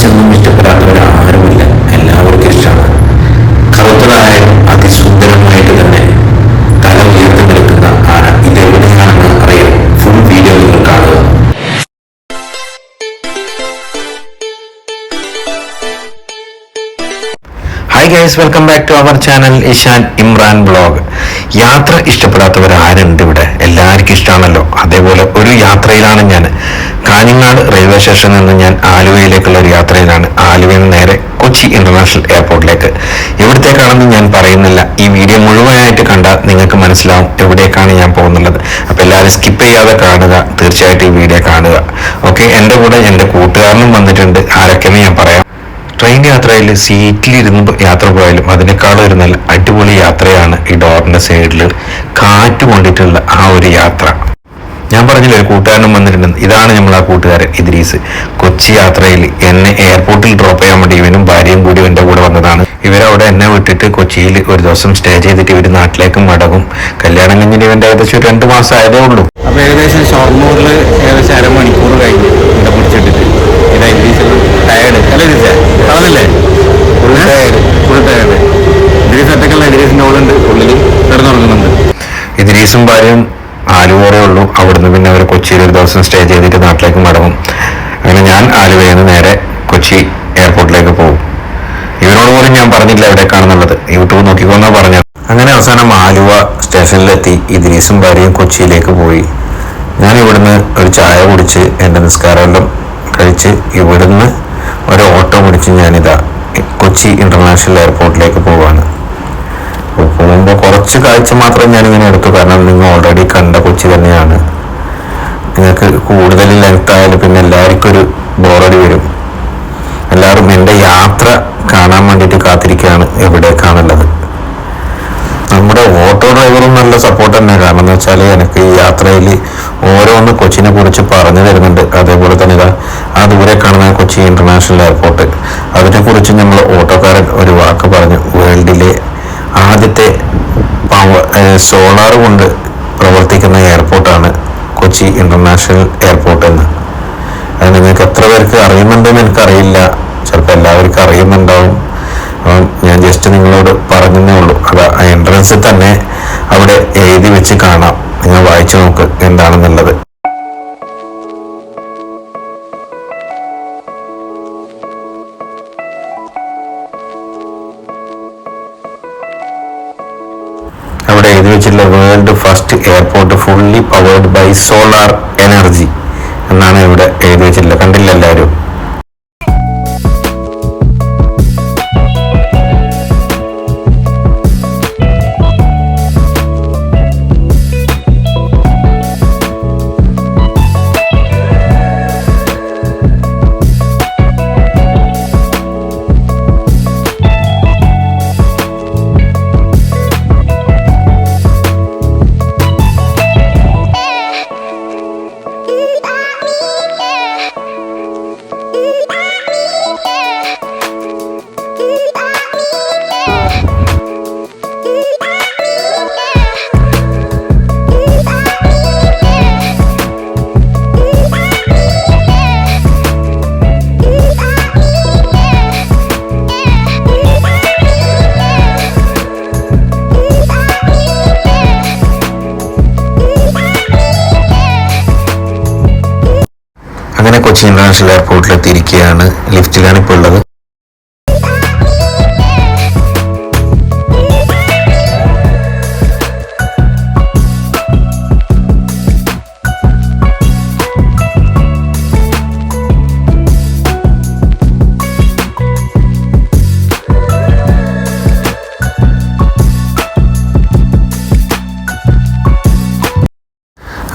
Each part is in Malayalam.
കാണിച്ചൊന്നും ഇഷ്ടപ്പെടാത്തവർ ആരുമില്ല എല്ലാവർക്കും ഇഷ്ടമാണ്. കറുത്തതായ അതിസുന്ദരമായിട്ട് തന്നെ തല ഉയർത്തി നിൽക്കുന്ന ആന ഇതെവിടെയാണെന്ന് അറിയാം ഫുൾ വീഡിയോ നിങ്ങൾ കാണുക. Hi guys welcome back to our channel Ishan Imran blog യാത്ര ഇഷ്ടപ്പെടാത്തവർ ആരുണ്ട് ഇവിടെ. എല്ലാവർക്കും ഇഷ്ടമാണല്ലോ. അതേപോലെ ഒരു യാത്രയിലാണ് ഞാൻ. കാഞ്ഞങ്ങാട് റെയിൽവേ സ്റ്റേഷനിൽ നിന്ന് ഞാൻ ആലുവയിലേക്കുള്ള ഒരു യാത്രയിലാണ്. ആലുവയിൽ നിന്ന് നേരെ കൊച്ചി ഇന്റർനാഷണൽ എയർപോർട്ടിലേക്ക്. എവിടത്തേക്കാണെന്ന് ഞാൻ പറയുന്നില്ല. ഈ വീഡിയോ മുഴുവനായിട്ട് കണ്ടാൽ നിങ്ങൾക്ക് മനസ്സിലാവും എവിടേക്കാണ് ഞാൻ പോകുന്നുള്ളത്. അപ്പോൾ എല്ലാവരും സ്കിപ്പ് ചെയ്യാതെ കാണുക. തീർച്ചയായിട്ടും ഈ വീഡിയോ കാണുക. ഓക്കെ എന്റെ കൂടെ എന്റെ കൂട്ടുകാരനും വന്നിട്ടുണ്ട്. ആരൊക്കെയെന്ന് ഞാൻ പറയാം. ട്രെയിൻ യാത്രയിൽ സീറ്റിലിരുന്ന് യാത്ര പോയാലും അതിനേക്കാളും ഒരു നല്ല അടിപൊളി യാത്രയാണ് ഈ ഡോറിന്റെ സൈഡിൽ കാറ്റ് കൊണ്ടിട്ടുള്ള ആ ഒരു യാത്ര. ഞാൻ പറഞ്ഞില്ല ഒരു കൂട്ടുകാരനും വന്നിട്ടുണ്ട്. ഇതാണ് നമ്മൾ ആ കൂട്ടുകാരൻ ഇദ്രീസ്. കൊച്ചി യാത്രയിൽ എന്നെ എയർപോർട്ടിൽ ഡ്രോപ്പ് ചെയ്യാൻ വേണ്ടി ഇവനും ഭാര്യയും കൂടി എന്റെ കൂടെ വന്നതാണ്. ഇവരവിടെ എന്നെ വിട്ടിട്ട് കൊച്ചിയിൽ ഒരു ദിവസം സ്റ്റേ ചെയ്തിട്ട് ഇവർ നാട്ടിലേക്ക് മടങ്ങും. കല്യാണം കഴിഞ്ഞിട്ട് ഇവന്റെ ഏകദേശം ഒരു രണ്ട് മാസം ആയതേ ഉള്ളൂ. അപ്പോൾ ഏകദേശം ഷൊർണൂരിൽ ഏകദേശം അരമണിക്കൂർ കഴിഞ്ഞു ഇവിടെ പിടിച്ചിട്ടിട്ട്. ഇതാ ഇദ്രീസ് ടയർഡ് അല്ലേ ടീച്ചേ കളഞ്ഞില്ലേ full tired full tired English ഒറ്റക്കുള്ള ഇംഗ്ലീഷിന്റെ ഓളുണ്ട്. ഉള്ളിൽ കിടന്നുറങ്ങുന്നുണ്ട്. ഇദ്രീസും ഭാര്യയും ആലുവരെ ഉള്ളൂ. അവിടുന്ന് പിന്നെ അവർ കൊച്ചിയിൽ ഒരു ദിവസം സ്റ്റേ ചെയ്തിട്ട് നാട്ടിലേക്ക് മടങ്ങും. അങ്ങനെ ഞാൻ ആലുവയിൽ നിന്ന് നേരെ കൊച്ചി എയർപോർട്ടിലേക്ക് പോകും. ഇവരോട് പോലും ഞാൻ പറഞ്ഞില്ല എവിടേക്കാണെന്നുള്ളത്. യൂട്യൂബ് നോക്കിക്കൊന്നാ പറഞ്ഞത്. അങ്ങനെ അവസാനം ആലുവ സ്റ്റേഷനിലെത്തി. ഇദ്രീസും ഭാര്യയും കൊച്ചിയിലേക്ക് പോയി. ഞാൻ ഇവിടുന്ന് ഒരു ചായ കുടിച്ച് എന്റെ നിസ്കാരമെല്ലാം കഴിച്ച് ഇവിടുന്ന് ഒരു ഓട്ടോ പിടിച്ച് ഞാനിതാ കൊച്ചി ഇന്റർനാഷണൽ എയർപോർട്ടിലേക്ക് പോവാണ്. പോകുമ്പോൾ കുറച്ച് കാഴ്ച മാത്രം ഞാനിങ്ങനെ എടുത്തു. കാരണം നിങ്ങൾ ഓൾറെഡി കണ്ട കൊച്ചി തന്നെയാണ്. നിങ്ങൾക്ക് കൂടുതൽ ലെങ്ത് ആയാലും പിന്നെ എല്ലാവർക്കും ഒരു ബോറടി വരും. എല്ലാവരും എന്റെ യാത്ര കാണാൻ വേണ്ടിയിട്ട് കാത്തിരിക്കുകയാണ് എവിടേക്കാണുള്ളത്. നമ്മുടെ ഓട്ടോ ഡ്രൈവറും നല്ല സപ്പോർട്ട് തന്നെ. കാരണം എന്ന് വെച്ചാൽ എനിക്ക് ഈ യാത്രയിൽ ഓരോന്ന് കൊച്ചിനെ കുറിച്ച് പറഞ്ഞു തരുന്നുണ്ട്. അതേപോലെ തന്നെ ഇതാ ആ ദൂരെ കാണുന്ന കൊച്ചി ഇന്റർനാഷണൽ എയർപോർട്ട് അതിനെക്കുറിച്ച് നമ്മൾ ഓട്ടോക്കാരൻ ഒരു വാക്ക് പറഞ്ഞു. വേൾഡിലെ ആദ്യത്തെ പവർ സോളാർ കൊണ്ട് പ്രവർത്തിക്കുന്ന എയർപോർട്ടാണ് കൊച്ചി ഇന്റർനാഷണൽ എയർപോർട്ട് എന്ന്. അത് നിങ്ങൾക്ക് എത്ര പേർക്ക് അറിയുന്നുണ്ടെന്ന് എനിക്കറിയില്ല. ചിലപ്പോൾ എല്ലാവർക്കും അറിയുന്നുണ്ടാവും. ഞാൻ ജസ്റ്റ് നിങ്ങളോട് പറഞ്ഞതേ ഉള്ളൂ. അത് ആ എൻട്രൻസിൽ തന്നെ അവിടെ എഴുതി വെച്ച് കാണാം. നിങ്ങൾ വായിച്ചു നോക്ക് എന്താണെന്നുള്ളത്. വെച്ചിട്ടുള്ള world first airport fully powered by solar energy എന്നാണ് ഇവിടെ എഴുതി വെച്ചിട്ടുള്ളത്. കണ്ടില്ല എല്ലാവരും? കൊച്ചി ഇന്റർനാഷണൽ എയർപോർട്ടിൽ എത്തിയിരിക്കുകയാണ്. ലിഫ്റ്റിലാണ് ഇപ്പോൾ ഉള്ളത്.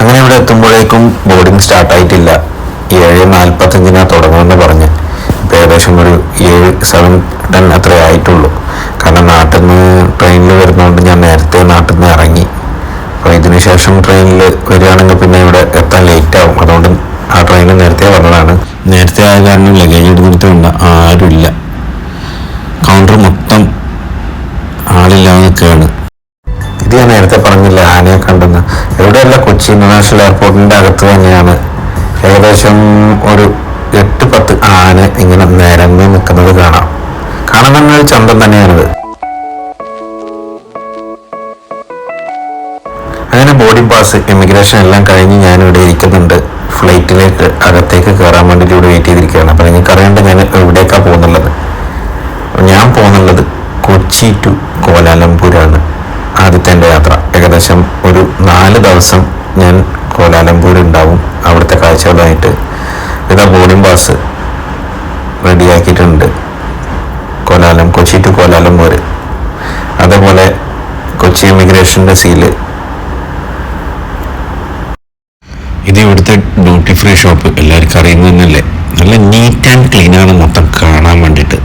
അങ്ങനെ ഇവിടെ എത്തുമ്പോഴേക്കും ബോർഡിംഗ് സ്റ്റാർട്ട് ഏകദേശം ഒരു ഏഴ് സെവൻ ടെൻ അത്രേ ആയിട്ടുള്ളൂ. കാരണം നാട്ടിൽ നിന്ന് ട്രെയിനിൽ വരുന്നതുകൊണ്ട് ഞാൻ നേരത്തെ നാട്ടിൽ നിന്ന് ഇറങ്ങി അപ്പോൾ ഇതിന് ശേഷം ട്രെയിനിൽ വരികയാണെങ്കിൽ പിന്നെ ഇവിടെ എത്താൻ ലേറ്റ് ആവും. അതുകൊണ്ട് ആ ട്രെയിൻ നേരത്തെ വന്നതാണ് നേരത്തെ ആയ കാരണം ലഗേജ് എടുത്തിട്ടുണ്ട് ആരുമില്ല. കൗണ്ടർ മൊത്തം ആളില്ലാതെ നിൽക്കുകയാണ് ഇത് ഞാൻ നേരത്തെ പറഞ്ഞില്ല ആനയെ കണ്ടെന്ന്. എവിടെയല്ല കൊച്ചി ഇന്റർനാഷണൽ എയർപോർട്ടിന്റെ അകത്ത് തന്നെയാണ്. ഏകദേശം ഒരു എട്ട് പത്ത് ആന ഇങ്ങനെ നിരന്ന് നിൽക്കുന്നത് കാണാം. കാണാൻ തന്നെ ഒരു ചന്തം തന്നെയാണിത്. അങ്ങനെ ബോർഡിംഗ് പാസ് ഇമിഗ്രേഷൻ എല്ലാം കഴിഞ്ഞ് ഞാൻ ഇവിടെ ഇരിക്കുന്നുണ്ട്. ഫ്ലൈറ്റിലേക്ക് അകത്തേക്ക് കയറാൻ വേണ്ടിയിട്ട് ഇവിടെ വെയിറ്റ് ചെയ്തിരിക്കുകയാണ്. അപ്പോൾ നിങ്ങൾക്ക് അറിയേണ്ട ഞാൻ എവിടേക്കാണ് പോകുന്നുള്ളത്? ഞാൻ പോകുന്നുള്ളത് കൊച്ചി ടു കോലാലംപൂരാണ്. ആദ്യത്തെ എന്റെ യാത്ര. ഏകദേശം ഒരു നാല് ദിവസം ഞാൻ കോലാലംപൂർ ഉണ്ടാവും. അവിടുത്തെ കാഴ്ചകളായിട്ട് ഇതാ ബോർഡിംഗ് പാസ് റെഡിയാക്കിയിട്ടുണ്ട്. കോലാലം കൊച്ചി ടു കോലാലം വരെ അതേപോലെ കൊച്ചി ഇമിഗ്രേഷന്റെ സീൽ. ഇത് ഇവിടുത്തെ ഡ്യൂട്ടി ഫ്രീ ഷോപ്പ് എല്ലാവർക്കും അറിയുന്നത് നല്ല നീറ്റ് ആൻഡ് ക്ലീൻ ആണ് മൊത്തം കാണാൻ വേണ്ടിയിട്ട്.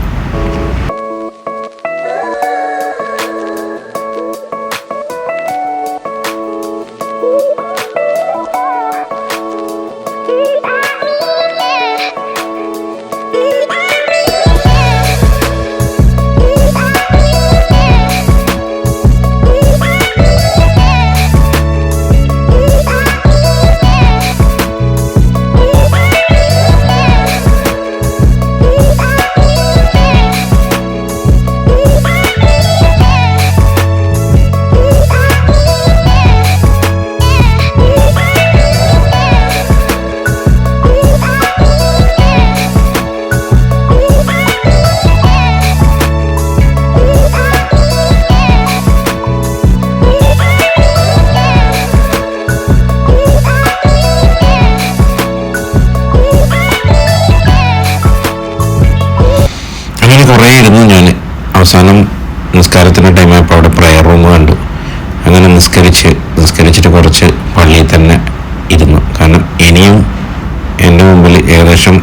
ഏകദേശം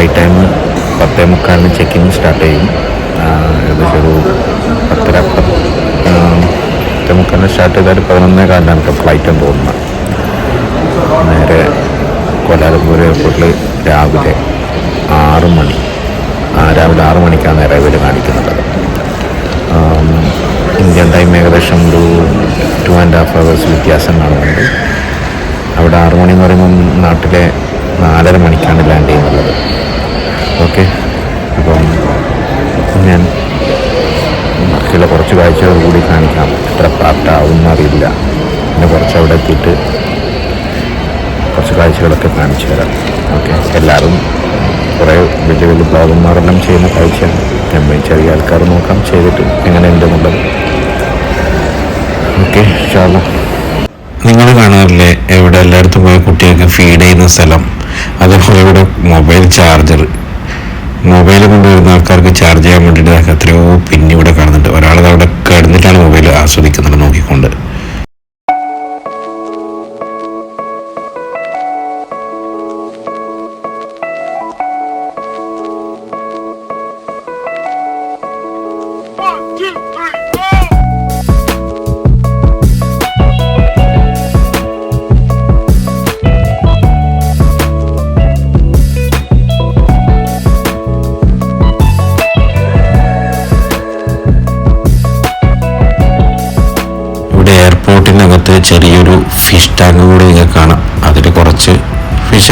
ഫ്ലൈറ്റ് ടൈം പത്തേ മുക്കാലിന് ചെക്കിങ് സ്റ്റാർട്ട് ചെയ്യും. ഏകദേശം ഒരു പത്തര പത്ത് മുക്കാലിന് സ്റ്റാർട്ട് ചെയ്താൽ പതിനൊന്നേ കാലിനാണ് ഇപ്പോൾ ഫ്ലൈറ്റ് എന്ന് തോന്നുന്നത്. നേരെ കൊലാലപ്പൂർ എയർപോർട്ടിൽ രാവിലെ ആറ് മണി രാവിലെ ആറ് മണിക്കാണ് നേരെ ഇവർ കാണിക്കുന്നത്. ഇന്ത്യൻ ടൈം ഏകദേശം ഒരു ടു ആൻഡ് ഹാഫ് അവേഴ്സ് വ്യത്യാസം കാണുന്നുണ്ട്. അവിടെ ആറു മണി എന്ന് പറയുമ്പം നാട്ടിലെ നാലര മണിക്കാണ് ലാൻഡ് ചെയ്യുന്നുള്ളത് ഓക്കെ. അപ്പം ഞാൻ ബാക്കിയുള്ള കുറച്ച് കാഴ്ചകൾ കൂടി കാണിക്കാം. എത്ര പ്രാപ്തമാവും അറിയില്ല പിന്നെ കുറച്ച് അവിടെ എത്തിയിട്ട് കുറച്ച് കാഴ്ചകളൊക്കെ കാണിച്ചു തരാം. ഓക്കെ. എല്ലാവരും കുറേ വലിയ വലിയ ബ്ലോഗന്മാരെല്ലാം ചെയ്യുന്ന കാഴ്ചയാണ്. നമ്മൾ ചെറിയ ആൾക്കാർ നോക്കാം ചെയ്തിട്ട് എങ്ങനെ ഉണ്ടെന്നുള്ളത് ഓക്കെ ഷാലോ നിങ്ങൾ കാണാറില്ലേ എവിടെ എല്ലായിടത്തും പോയ കുട്ടികൾക്ക് ഫീഡ് ചെയ്യുന്ന സ്ഥലം? അതേപോലെ ഇവിടെ മൊബൈൽ ചാർജർ. മൊബൈൽ കൊണ്ടുവരുന്ന ആൾക്കാർക്ക് ചാർജ് ചെയ്യാൻ വേണ്ടിയിട്ട് എത്രയോ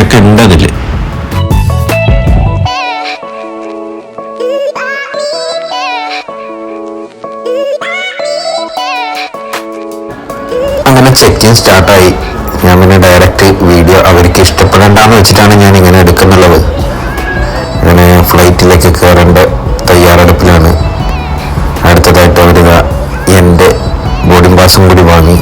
ഫിഷൊക്കെ ഉണ്ട് അതിൽ അങ്ങനെ ചെക്കിങ് സ്റ്റാർട്ടായി ഞാൻ പിന്നെ ഡയറക്റ്റ് വീഡിയോ അവർക്ക് ഇഷ്ടപ്പെടണ്ടെന്ന് വെച്ചിട്ടാണ് ഞാൻ ഇങ്ങനെ എടുക്കുന്നുള്ളത് അങ്ങനെ ഫ്ലൈറ്റിലേക്ക് കയറേണ്ട തയ്യാറെടുപ്പിലാണ്. അടുത്തതായിട്ട് അവർ എന്റെ ബോർഡിംഗ് പാസും കൂടി വാങ്ങി.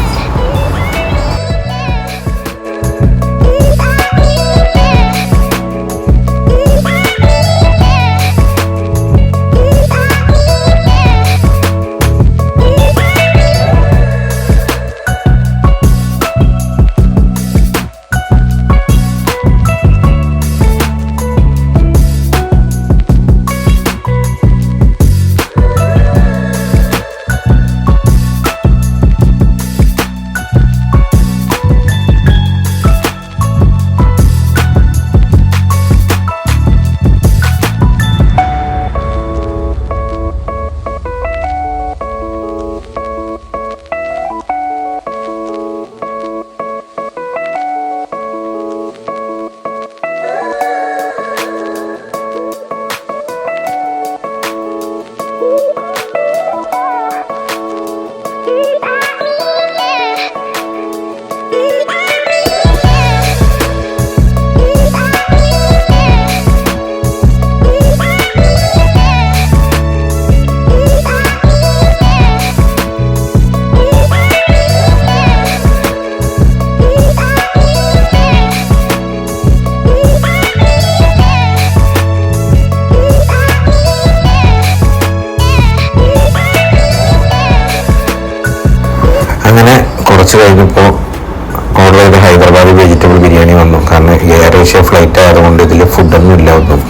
ഏഷ്യ അതുകൊണ്ട് ഇതിൽ ഫുഡൊന്നും ഇല്ല ഒന്നും.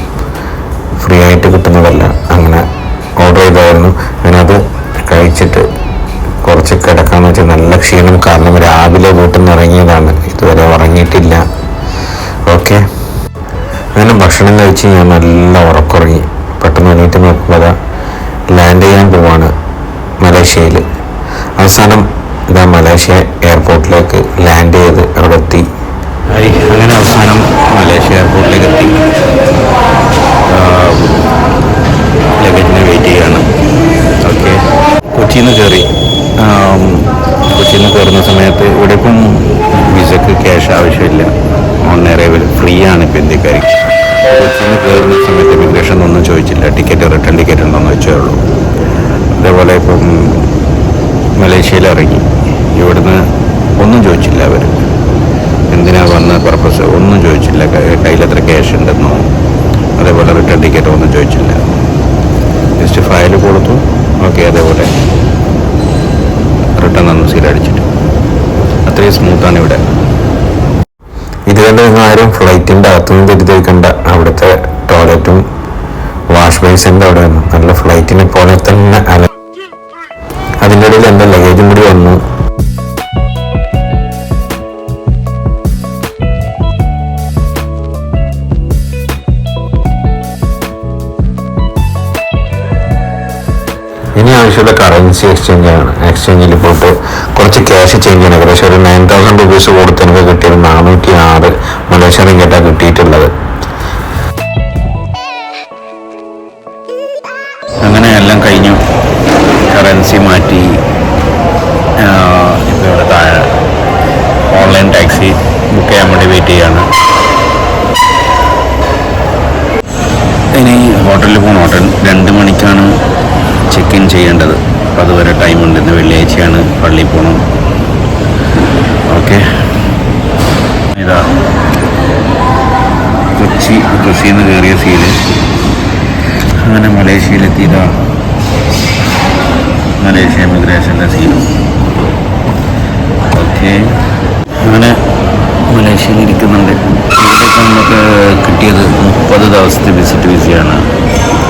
ഫ്രീ ആയിട്ട് കിട്ടുന്നതല്ല. അങ്ങനെ ഓർഡർ ചെയ്തായിരുന്നു. അങ്ങനെ അത് കഴിച്ചിട്ട് കുറച്ച് കിടക്കാന്ന് വെച്ചാൽ നല്ല ക്ഷീണം. കാരണം രാവിലെ വീട്ടിൽ നിന്ന് ഇറങ്ങിയതാണ്. ഇതുവരെ ഉറങ്ങിയിട്ടില്ല. ഓക്കെ അങ്ങനെ ഭക്ഷണം കഴിച്ച് ഞാൻ നല്ല ഉറക്കുറങ്ങി. പെട്ടെന്ന് എണീറ്റ് നോക്കുമ്പോൾ ലാൻഡ് ചെയ്യാൻ പോവാണ് മലേഷ്യയിൽ അവസാനം ഇതാ മലേഷ്യ എയർപോർട്ടിലേക്ക് ലാൻഡ് ചെയ്ത് അവിടെ എത്തി. അങ്ങനെ അവസാനം മലേഷ്യ എയർപോർട്ടിലേക്ക് എത്തി ലഗേജിനെ വെയിറ്റ് ചെയ്യാണ്. ഓക്കെ. കൊച്ചിയിൽ നിന്ന് കയറി കൊച്ചിയിൽ നിന്ന് കയറുന്ന സമയത്ത് ഇവിടെ ഇപ്പം വിസക്ക് ക്യാഷ് ആവശ്യമില്ല. ഓൺ അറൈവൽ ഫ്രീ ആണ് ഇപ്പം ഇന്ത്യക്കാർക്ക് കൊച്ചിയിൽ നിന്ന് കയറുന്ന സമയത്ത് ഇമിഗ്രേഷൻ ഒന്നും ചോദിച്ചില്ല. ടിക്കറ്റ് റിട്ടേൺ ടിക്കറ്റ് ഉണ്ടോയെന്ന് വെച്ചേ ഉള്ളൂ. അതേപോലെ ഇപ്പം മലേഷ്യയിൽ ഇറങ്ങി ഇവിടുന്ന് ഒന്നും ചോദിച്ചില്ല അവർ എന്തിനാ വന്ന പർപ്പസ് ഒന്നും ചോദിച്ചില്ല ക- കയ്യിൽ എത്ര ക്യാഷ് ഉണ്ടെന്നോ അതേപോലെ റിട്ടേൺ ടിക്കറ്റോ ഒന്നും ചോദിച്ചില്ല ജസ്റ്റ് ഫയൽ കൊടുത്തു ഓക്കെ അതേപോലെ റിട്ടേൺ തന്നു സീൽ അടിച്ചിട്ട് അത്രയും സ്മൂത്താണ് ഇവിടെ ഇത് കണ്ട് നിങ്ങൾ ആരും ഫ്ലൈറ്റിന്റെ അകത്തുനിന്ന് തെറ്റിദ്ധരിക്കണ്ട അവിടുത്തെ ടോയ്ലറ്റും വാഷ് ബേസിന്റെ അവിടെ വന്നു നല്ല ഫ്ലൈറ്റിനെ പോലെ തന്നെ അല അതിന്റെ ഇടയിൽ എന്റെ ലഗേജും കൂടി വന്നു. ഇനി ആവശ്യമുള്ള കറൻസി എക്സ്ചേഞ്ച് ആണ്. എക്സ്ചേഞ്ചിൽ പോയിട്ട് കുറച്ച് ക്യാഷ് ചേഞ്ച് ചെയ്യണം ഏകദേശം ഒരു നയൻ തൗസൻഡ് റുപ്പീസ് കൊടുത്ത് എനിക്ക് കിട്ടിയത് നാനൂറ്റി ആറ് മലേഷ്യ ഇങ്ങോട്ടാണ് കിട്ടിയിട്ടുള്ളത്. അങ്ങനെ മലേഷ്യയിലെത്തിയതാ. മലേഷ്യ ഇമിഗ്രേഷന്റെ സീനും ഓക്കെ. അങ്ങനെ മലേഷ്യയിൽ ഇരിക്കുന്നുണ്ട്. ഇവിടെയൊക്കെ നമുക്ക് കിട്ടിയത് മുപ്പത് ദിവസത്തെ വിസിറ്റ് വിസയാണ്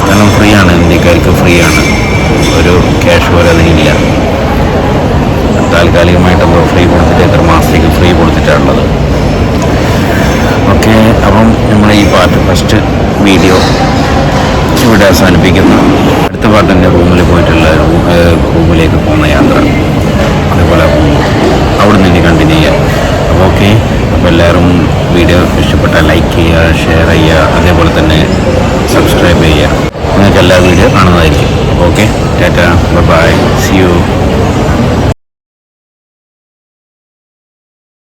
കാരണം ഫ്രീ ആണ്. ഇന്ത്യക്കാർക്ക് ഫ്രീ ആണ്. ഒരു ക്യാഷ് പോലെ അതിനില്ല താൽക്കാലികമായിട്ട് നമ്മൾ ഫ്രീ കൊടുത്തിട്ട് എത്ര മാസത്തേക്ക് ഫ്രീ കൊടുത്തിട്ടാണുള്ളത് ഓക്കെ. അപ്പം നമ്മൾ ഈ പാർട്ട് ഫസ്റ്റ് വീഡിയോ ഇവിടെ അവസാനിപ്പിക്കുന്നു. അടുത്ത പാട്ട് എന്റെ റൂമിൽ പോയിട്ടുള്ള റൂമിലേക്ക് പോകുന്ന യാത്ര. അതേപോലെ അവിടെ നിന്ന് കണ്ടിന്യൂ ചെയ്യാം. അപ്പോൾ ഓക്കെ അപ്പോൾ എല്ലാവരും വീഡിയോ ഇഷ്ടപ്പെട്ടാൽ ലൈക്ക് ചെയ്യുക ഷെയർ ചെയ്യുക അതേപോലെ തന്നെ സബ്സ്ക്രൈബ് ചെയ്യുക. നിങ്ങൾക്ക് എല്ലാ video കാണുന്നതായിരിക്കും. Okay tata bye see you